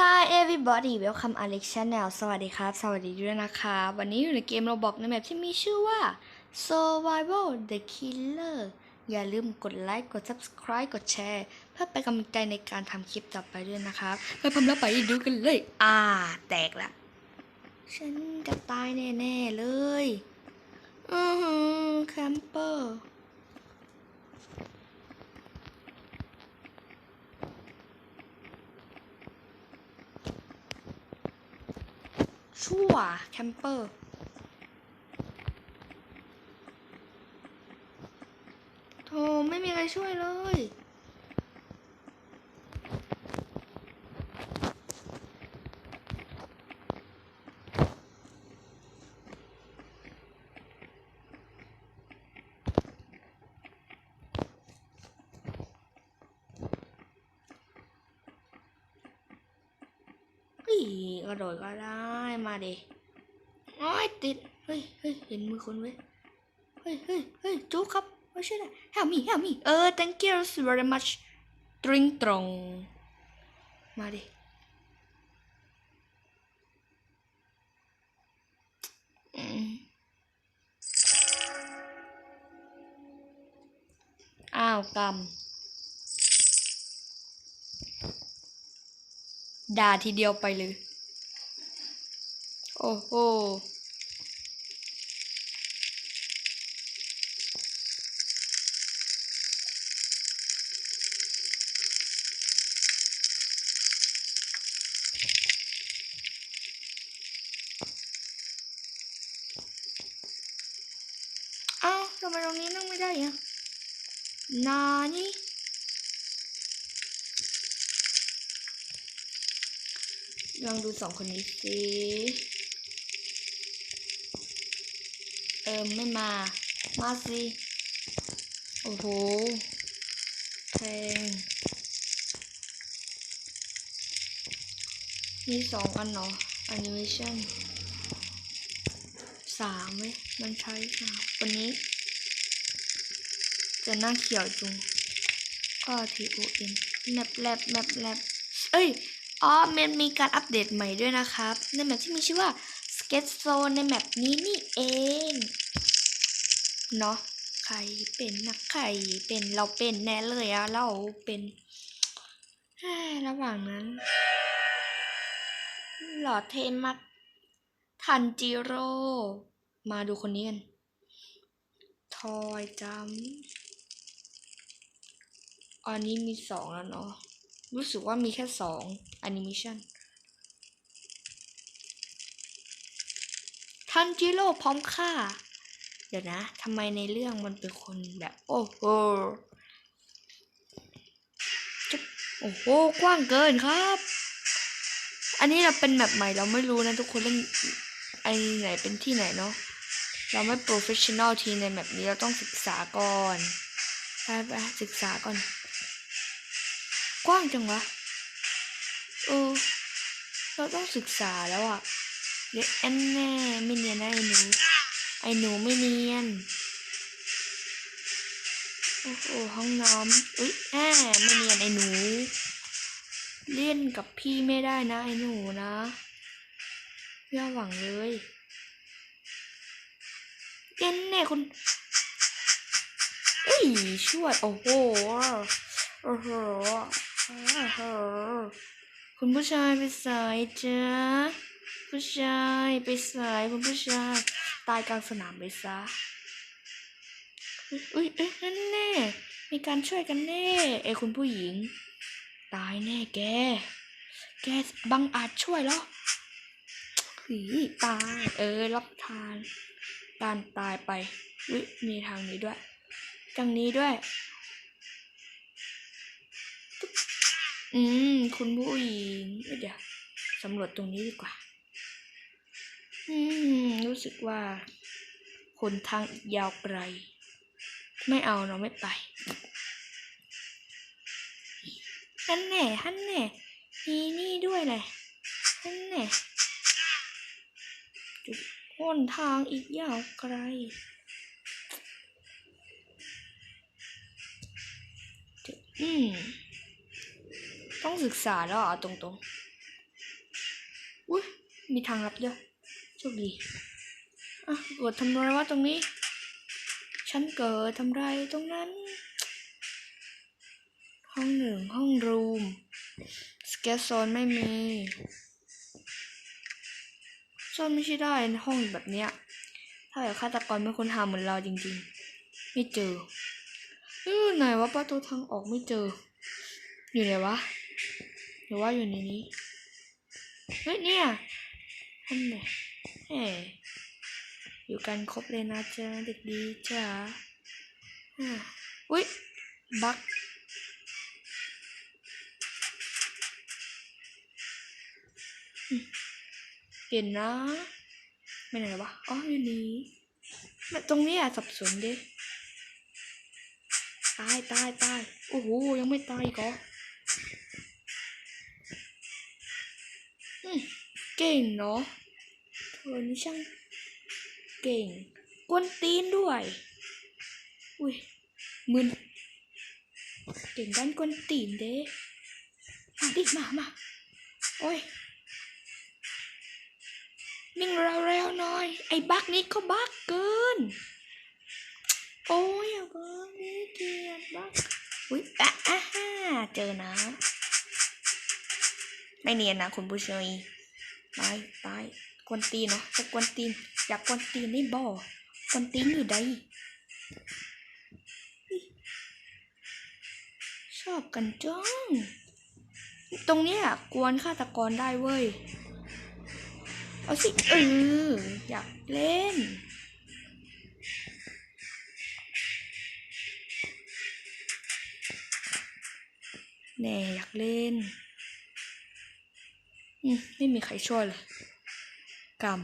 Hi everybody welcome Alex Channel สวัสดีครับ สวัสดีด้วยนะคะ วันนี้อยู่ในเกมเราบอกในแบบที่มีชื่อว่า Survival the Killer อย่าลืมกดไลค์กด subscribe กดแชร์ เพื่อเป็นกำลังใจในการทำคลิปต่อไปด้วยนะครับเพื่อพร้อมแล้วไปดูกันเลย อ่า แตกละ ฉันจะตายแน่ ๆ เลย อือหือแคมเปอร์ ชั่วแคมเปอร์โธ่ไม่มีใครช่วยเลยกระโดดก็ได้ มาดิโอ้ยติด เฮ้ยเฮ้ยเห็นมือคนเว้ย เฮ้ยเฮ้ยเฮ้ยจุกครับไม่ใช่ได้ help me help me เออ thank you very much ตริงตรง มาดิ อ้าวกรรมด่าทีเดียวไปเลย โอ้โหเอ้าทำไมตรงนี้นั่งไม่ได้อะนานี่ลองดูสองคนนี้สิ เอิมไม่มา มาสิ โอ้โหแพลงมีสองอันเนาะแอนิเมชันสามไหมมันใช้สามวันนี้ จะหน้าเขียวจุงก็ T O N แมปแลบแมปแลบเอ้ย อ๋อมันมีการอัปเดตใหม่ด้วยนะครับ ในแมปที่มีชื่อว่า Sketch Zone ในแมปนี้นี่เอง เนาะใครเป็นนักใครเป็นเราเป็นแน่เลยอะเราเป็นระหว่างนั้น หล่อเทมากทันจิโร่มาดูคนนี้กัน ทอยจำอันนี้มีสองแล้วเนาะรู้สึกว่ามีแค่สองแอนิเมชันทันจิโร่พร้อมฆ่า ดี๋ยวนะทำไมในเรื่องมันเป็นคนแบบ โอ้โหจะโอ้โห กว้างเกินครับ อันนี้เราเป็นแบบใหม่เราไม่รู้นะทุกคนเล่นไอไหนเป็นที่ไหนเนาะ เราไม่โปรเฟชชั่นอลทีในแบบนี้เราต้องศึกษาก่อนไปไปศึกษาก่อน กว้างจังวะเออเราต้องศึกษาแล้วอะเดี๋ยวแอนแน่ไม่เนียนนะไอ้หนู ไอ้หนูไม่เนียน โอ้โห ห้องน้ำอุ้ยแอบไม่เนียนไอ้หนู เล่นกับพี่ไม่ได้นะ ไอ้หนูนะอย่าหวังเลยเอ็นแน่คุณเอ้ยช่วย โอ้โห โอ้โห โอ้โห คุณผู้ชายไปสายจ้า ผู้ชายไปสายคุณผู้ชาย ตายกลางสนามไปซะอุ้ยเอ๊ะนั่นแน่ มีการช่วยกันแน่ เอ้ยคุณผู้หญิง ตายแน่แก แกบังอาจช่วยแล้วผีตาย เออ รับทาน การตายไปอุ้ยมีทางนี้ด้วยทางนี้ด้วย อืม คุณผู้หญิงเดี๋ยวสำรวจตรงนี้ดีกว่า รู้สึกว่าคนทางอีกยาวไกล ไม่เอาเราไม่ไปฮันแน่ฮันแน่มีนี่ด้วยเลยฮันแน่จุดหนทางอีกยาวไกลอืมต้องศึกษาแล้วเหรอตรงอุ้ยมีทางลับด้วยโชคดีอะกดทำอะไรวะตรงนี้ ฉันเกิดทำไรตรงนั้น ห้องหนึ่งห้องรูม สเกตโซนไม่มีซ่อนไม่ใช่ได้ในห้องแบบเนี้ย ถ้าแบบฆาตกรไม่คนหาเหมือนเราจริงๆ ไม่เจอเออไหนว่าประตูทางออกไม่เจอ อยู่ไหนวะหรือว่าอยู่ในนี้ เฮ้ยเนี่ยท่านไหน แหมอยู่กันครบเลยนะจ๊ะเด็กดีจ้าอะอุ้ยบักเห็นนะไม่ไหนวะอ๋ออยู่นี่แบบตรงนี้อะสับสนดิตายตายตายโอ้โหยังไม่ตายอีกเหรออืมเก่งเนาะ เธอนี่ช่างเก่งกวนตีนด้วย อุ้ยมึนเก่งด้านกวนตีนเด้มาดิมามาโอ้ยนิ่งเร็วๆหน่อย ไอ้บักนี้ก็บักเกิน โอ้ยอย่าเพิ่งนี่เกียดบักอุ้ยอะอะฮ่าเจอนะ ไม่เนียนนะคุณผู้ชมไปไป กวนตีนเนาะจะกวนตีน อยากกวนตีนได้บ่กวนตีนอยู่ใดชอบกันจังตรงเนี้ยกวนฆาตกรได้เว้ย เอาสิเอออยากเล่นแน่อยากเล่นอืมไม่มีใครช่วยเลย กรรม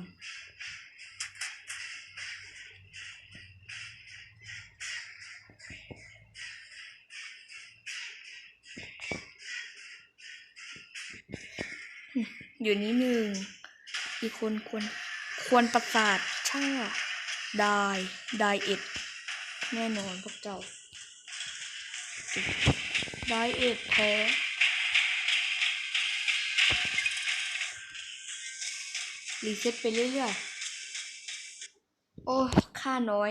อยู่นี้หนึ่ง อีกคนควร ควรประสาทช่าได้ได้เอ็ด แน่นอนพวกเจ้าได้เอ็ดแท้ รีเซ็ตไปเรื่อยๆ โอ้ ค่าน้อย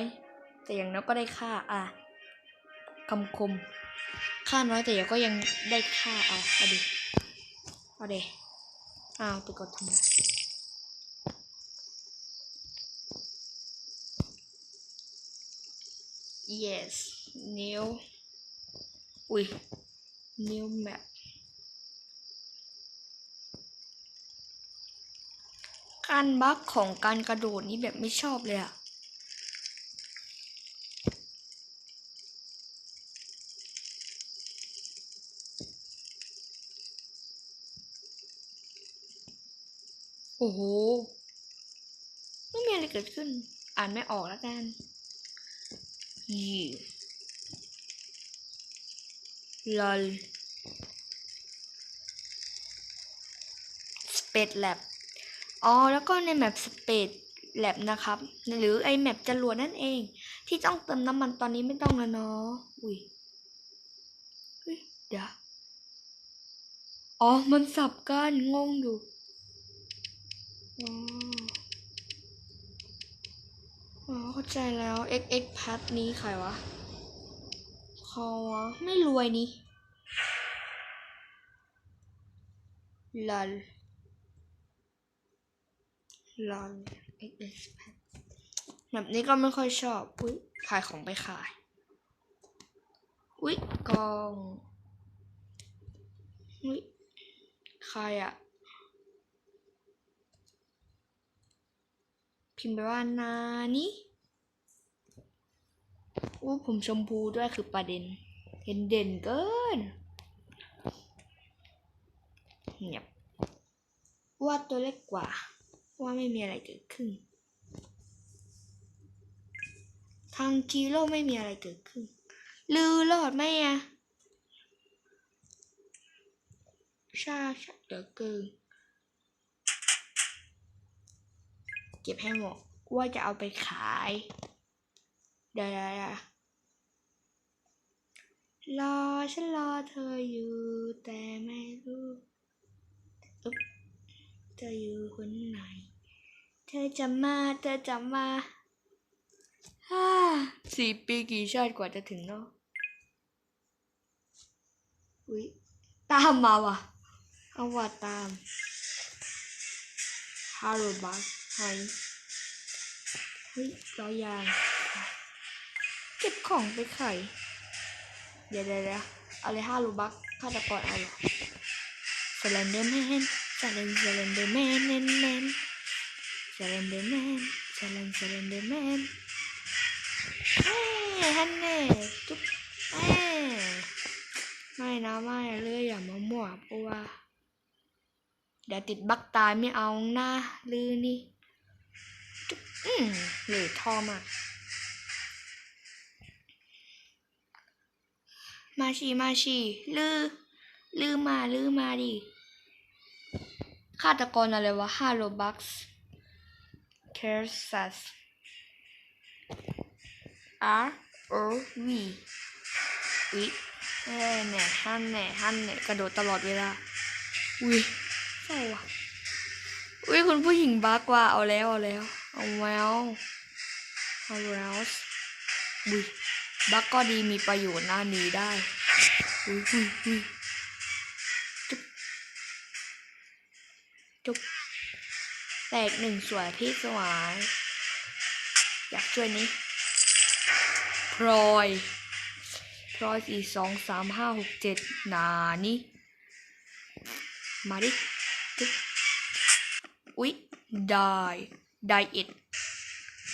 แต่อย่างน้อยก็ได้ค่าอะคำคม ค่าน้อยแต่ยังก็ยังได้ค่าเอาเอาดิเอาเดอ้าวไปกดทำไม yes new อุ้ย new map การบั๊กของการกระโดดนี้แบบไม่ชอบเลยอะโอ้โห ไม่มีอะไรเกิดขึ้น อ่านไม่ออกแล้วกันยี่ลอลสเปดแลบ อ๋อ แล้วก็ในแมปสเปดแลบนะครับ หรือไอแมปจรวดนั่นเอง ที่ต้องเติมน้ำมันตอนนี้ไม่ต้องแล้วเนาะอุ้ยเดี๋ยว อ๋อ มันสับกันงงอยู่อ๋ออเข้าใจแล้ว XX พัทนี้ใครวะคอวะไม่รวยนี่ลอล ลอล XX พัทแบบนี้ก็ไม่ค่อยชอบ อุ้ยขายของไปขาย อุ้ยกอง อุ้ยใครอะพิมพ์ไปว่านานี่อู้ผมชมพูด้วยคือประเด็น เห็นเด่นเกินเงียบว่าตัวเล็กกว่า ว่าไม่มีอะไรเกิดขึ้น ทางจีโร่ไม่มีอะไรเกิดขึ้น ลือรอดไหมอะชาชาเดี๋ยวเกินเก็บให้หมดว่าจะเอาไปขาย เดี๋ยวรอฉันรอเธออยู่แต่ไม่รู้เธออยู่คนไหน เธอจะมา เธอจะมาฮ่าสี่ปีกี่ชาติกว่าจะถึงเนาะอุ๊ยตามมาว่ะ เอาว่าตามฮาโรบัสไฮเฮ้ยล้อยาง เก็บของไปไขายเดี๋ยวเดี๋ยวเดี๋ยวเอาเลยห้ารูบักฆาตกรเอาเหรอสแลนเดอร์แมนสแลนสแลนเดอร์แมนแมนแมน สแลนเดอร์แมนสแลนสแลนเดอร์แมนเฮ้ยฮันเน่จุ๊บเอ้ไม่นะไม่เลยอย่ามามั่วเพราะว่า เดี๋ยวติดบักตายไม่เอาหน้าลือนี่จุ๊บอืมเหลือทอมากมาชีมาชีลือลือมาลือมาดิฆาตกรอะไรวะห้าโลบักส์ เคอร์ซัส R O V วิเอ้ยแหน่ฮันแหน่ฮันแหน่กระโดดตลอดเวลา อุ้ยเศร้าว่ะอุ้ยคุณผู้หญิงบักว่าเอาแล้ว เอาแล้ว เอาแล้วเอาแล้วอุ้ยบักก็ดีมีประโยชน์นะหนีได้อุ้ยอุ้ยอุ้ยจุ๊บจุ๊บ แตกหนึ่งสวยพี่สวาย อยากช่วยนี้พลอยพลอยสี่สองสามห้าหกเจ็ดนานี่มาดิจุ๊บอุ๊ย die die it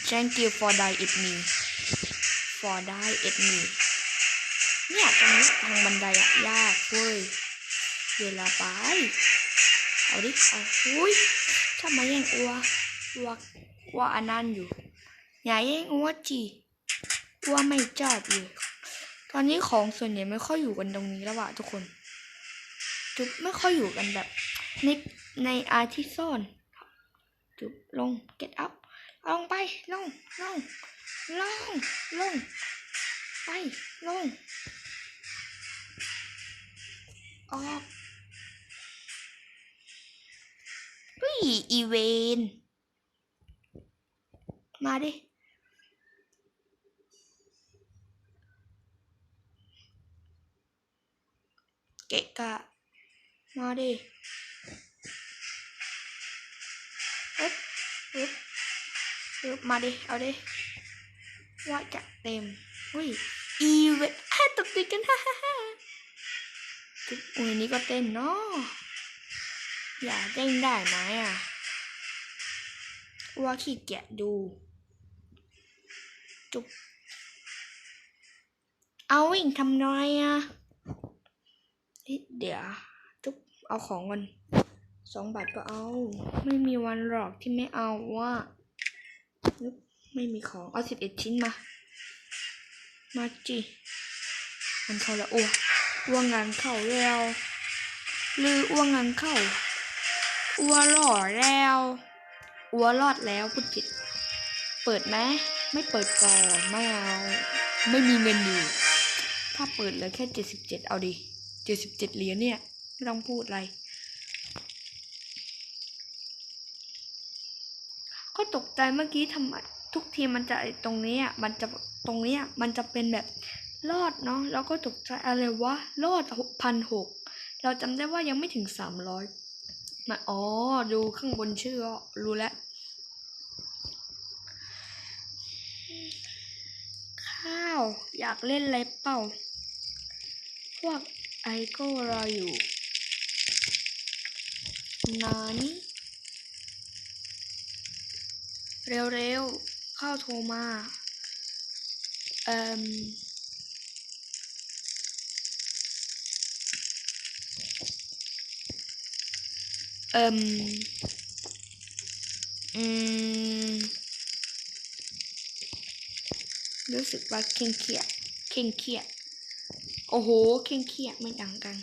thank you for die it me for die it me เนี่ยตรงนี้ทางบันไดอะยากเว้ยเวลาไป เอาดิ เอาอุ้ย ทำไมยังอัวอัวอัวอันนั้นอยู่ อย่าแย่งอัวจีอัวไม่จอบเลยตอนนี้ของส่วนใหญ่ไม่ค่อยอยู่กันตรงนี้แล้วอะทุกคนจุ๊บไม่ค่อยอยู่กันแบบในในอาที่ซ่อน จุ๊บลง get up ลงไปลงลงลงลงไปลงออก อีเวน มาดิ เกะกะ มาดิอึ๊บอึ๊บอึ๊บมาดิ เอาดิ ว่าจะเต็มอุ้ย อีเวนฮ่าตกติดกันฮ่าฮ่าฮ่าอุ้ยนี่ก็เต้นเนาะ อย่าเต้นได้ไหมอะ ว่าขี้เกียจดู จุ๊บเอาวิ่งทำน้อยอะเฮ้เดี๋ยว จุ๊บเอาของก่อนสองบาทก็เอา ไม่มีวันหรอกที่ไม่เอาว่าไม่มีของ เอาสิบเอ็ดชิ้นมา มาจิมันเข้าแล้วอ้วอ้วงานเข้าแล้วลืออ้วงานเข้า อ้วหล่อแล้วอ้วรอดแล้วพูดผิด เปิดไหมไม่เปิดก่อนไม่เอาไม่มีเงินอยู่ ถ้าเปิดเหลือแค่เจ็ดสิบเจ็ดเอาดิเจ็ดสิบเจ็ดเหรียญเนี่ยไม่ต้องพูดอะไร ก็ตกใจเมื่อกี้ทำไมทุกทีมันจะตรงนี้อะมันจะตรงนี้ยมันจะเป็นแบบรอดเนาะแล้วก็ตกใจอะไรวะรอดหกพันหกเราจำได้ว่ายังไม่ถึงสามร้อย มาอ๋อ ดูข้างบนชื่อรู้แล้วข้าว อยากเล่นอะไรเปล่า พวกไอโก้รออยู่นานี่เร็วๆ เข้าโทรมา เอ่ม เอ่มอืมรู้สึกว่าเคร่งเครียดเคร่งเครียดโอ้โหเคร่งเครียดไม่ต่างกัน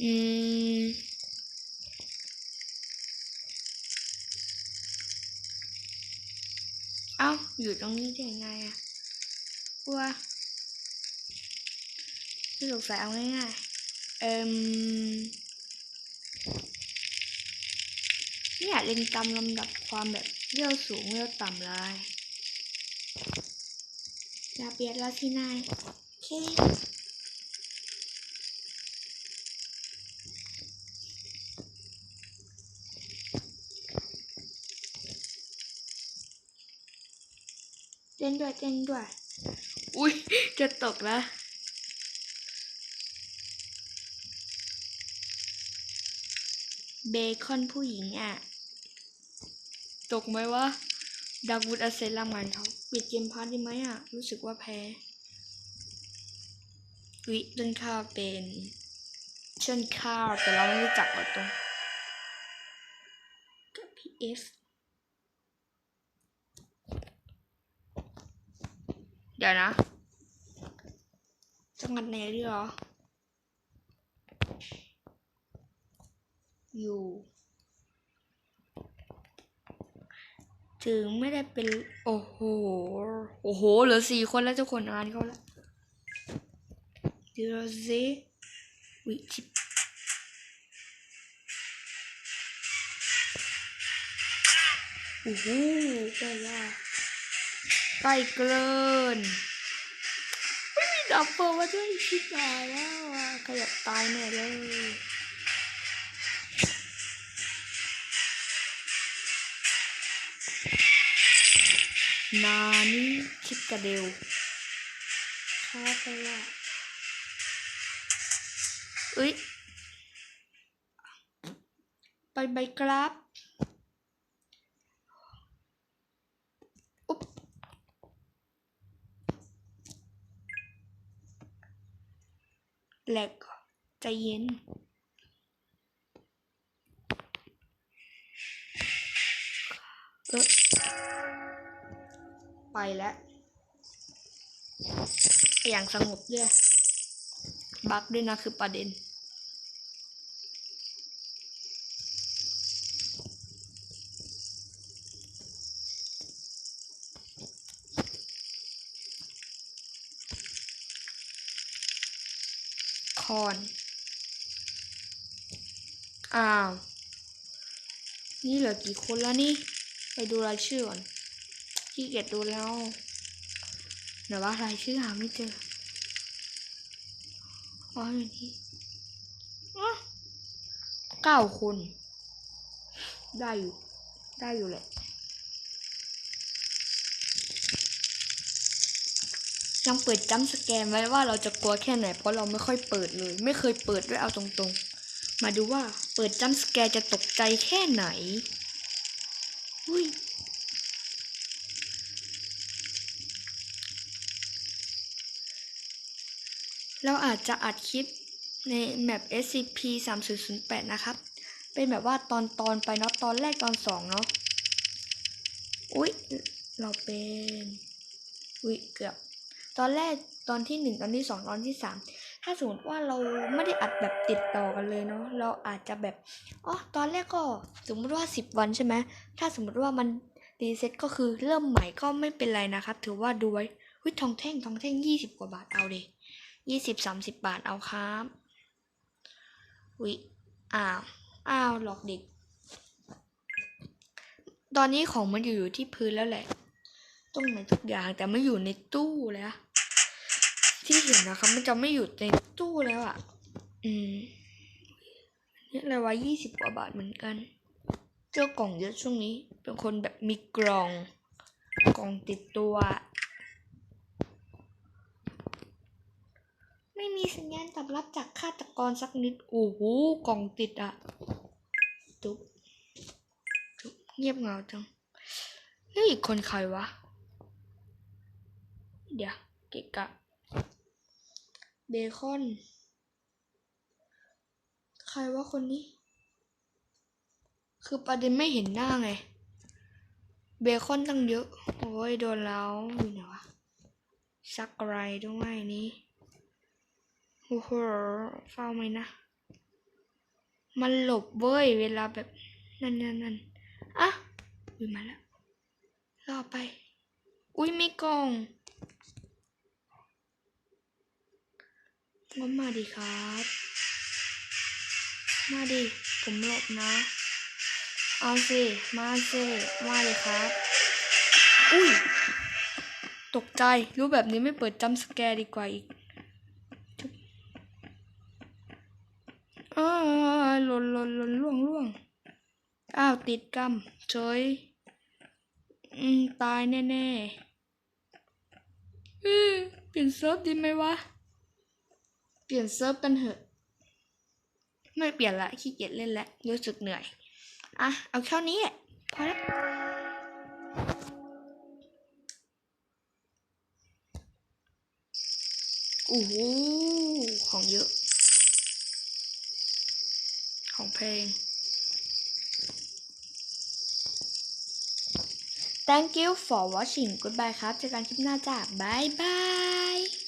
อืมเอ้าอยู่ตรงนี้ได้ยังไงอะ ว่าที่สงสัยเอาง่ายๆ เอ่มไม่อยากเรียงตามลำดับความแบบเลี้ยวสูงเลี้ยวต่ำเลยอย่าเปลี่ยนแล้วที่นายโอเคเต้นด้วยเต้นด้วย อุ้ยจะตกแล้วเบคอนผู้หญิงอะ ตกไหมวะดักวุฒอาเซนลามันเขาปิดเกมพาร์ทได้ไหมอะ รู้สึกว่าแพ้วิต้นข้าวเป็นเชิญข้าวแต่เราไม่รู้จักว่าตรงกับพีเอฟเดี๋ยวนะ จังหวัดไหนดีเหรอ อยู่ ถึงไม่ได้เป็น โอ้โห โอ้โห เหลือสี่คนแล้วทุกคนอ่านเขาแล้วดี๋ยวสิวิชิโอ้โหใกล้ละใกล้เกิน ไม่มีดับเบิลมาด้วยชิบหายแล้วอะขยับตายแน่เลยนานี่ชิปกระเดวข้าไปละเอ้ยไปใบกราฟ แหลกใจเย็นเออไปแล้ว อย่างสงบด้วย บักด้วยนะคือประเด็น คอนอ้าว นี่เหลือกี่คนแล้วนี่ ไปดูรายชื่อก่อนขี้เกียจดูแล้วเดี๋ยวว่ารายชื่อหาไม่เจออ๋ออยู่นี่อ๊ะเก้าคน ได้อยู่ ได้อยู่แหละ ยังเปิดจัมสแกนไว้ว่าเราจะกลัวแค่ไหน เพราะเราไม่ค่อยเปิดเลย ไม่เคยเปิดด้วยเอาตรงๆ มาดูว่าเปิดจัมสแกนจะตกใจแค่ไหนอุ้ยเราอาจจะอัดคลิปในแมป SCP 3008 นะครับ เป็นแบบว่าตอนตอนไปเนาะ ตอนแรกตอนสองเนาะ อุ๊ย เราเป็น อุ๊ย เกือบ ตอนแรกตอนที่หนึ่งตอนที่สองตอนที่สามถ้าสมมติว่าเราไม่ได้อัดแบบติดต่อกันเลยเนาะเราอาจจะแบบอ๋อตอนแรกก็สมมติว่าสิบวันใช่ไหมถ้าสมมติว่ามันรีเซ็ตก็คือเริ่มใหม่ก็ไม่เป็นไรนะครับ ถือว่าดูไว้วิทองแท่งทองแท่งยี่สิบกว่าบาทเอาเดยี่สิบสามสิบบาทเอาครับวิอ้าวอ้าวหลอกเด็ก ตอนนี้ของมันอยู่อยู่ที่พื้นแล้วแหละตรงไหนทุกอย่างแต่ไม่อยู่ในตู้แล้ว ที่เห็นนะครับ มันจะไม่อยู่ในตู้แล้วอะ อืมนี่อะไรวะยี่สิบกว่าบาทเหมือนกัน เจ้ากล่องเยอะช่วงนี้ เป็นคนแบบมีกล่อง กล่องติดตัว ไม่มีสัญญาณตอบรับจากฆาตกรสักนิด โอ้โห กล่องติดอะจุ๊บจุ๊บเงียบเหงาจังแล้วอีกคนใครวะ เดี๋ยวเกะกะ เบคอน ใครวะคนนี้ คือประเด็นไม่เห็นหน้าไง เบคอนตั้งเยอะ โอ้ยโดนแล้วอยู่ไหนวะซักอะไรด้วยนี่โอ้โหเฝ้าไหมนะ มันหลบเว้ย เวลาแบบนั่นนั่นนั่นอะอุ้ยมาแล้วรอไป อุ้ยไมีกอง งั้นมาดิครับ มาดิ ผมหลบนะ เอาสิ มาสิมาเลยครับ อุ้ย ตกใจ รู้แบบนี้ไม่เปิดจัมสแกร์ดีกว่าอีกอ้าวหล่นหล่นหล่นล่วงล่วง อ้าว ติดกำเฉยอืม ตายแน่ๆเอ้ยเปลี่ยนเซิร์ฟดีไหมวะ ปลี่ยนเซิร์ฟกันเถอะ ไม่เปลี่ยนละขี้เกียจเล่นแล้วรู้สึกเหนื่อย อะ เอาแค่นี้แหละพอแล้วโอ้โหของเยอะ ของเพลง thank you for watching goodbye ครับเจอกันคลิปหน้าจ้าบายบาย